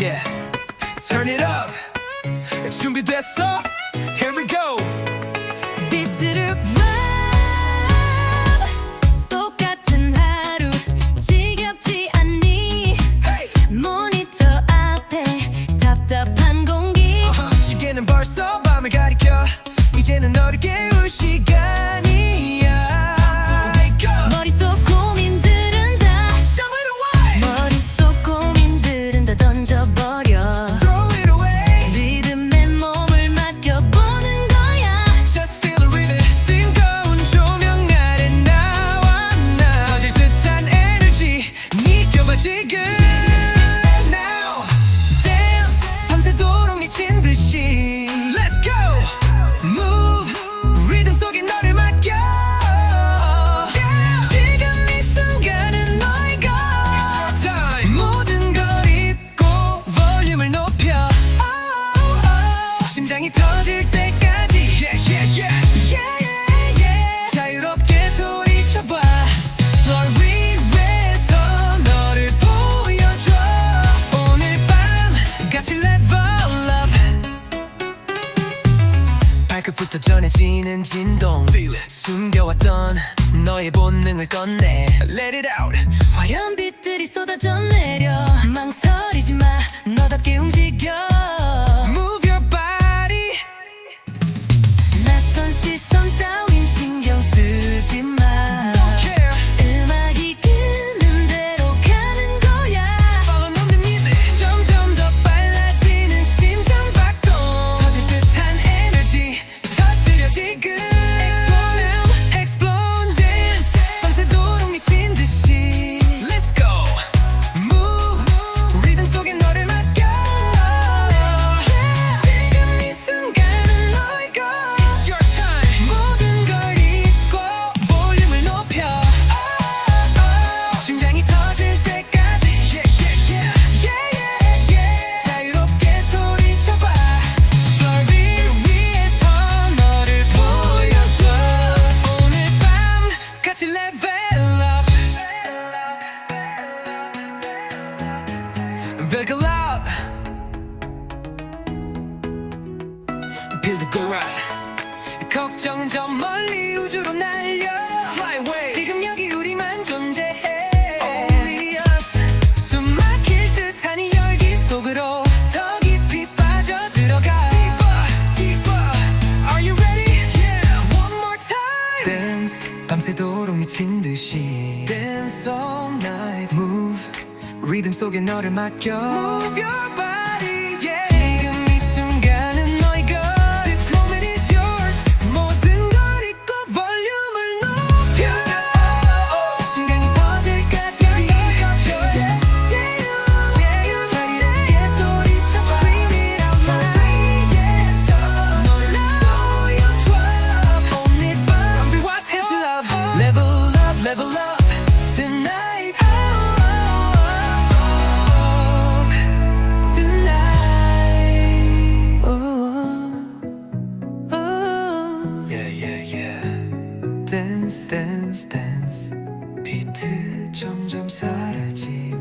Yeah, turn it up. 준비됐어? Here we go. 부터 전해지는 진동. 숨겨왔던 너의 본능을 꺼내 Let it out. 화려한 빛들이 쏟아져 내려. good. Pick a loud Build a good ride 걱정은 저 멀리 우주로 날려 Fly away 지금 여기 우리만 존재해 Only us 숨 막힐 듯한 이 열기 속으로 더 깊이 빠져들어가 Deeper, deeper Are you ready? Yeah, one more time Dance 밤새도록 미친 듯이 Dance all night Move 리듬 속에 너를 맡겨. 댄스 댄스 댄스 비트 점점 사라지고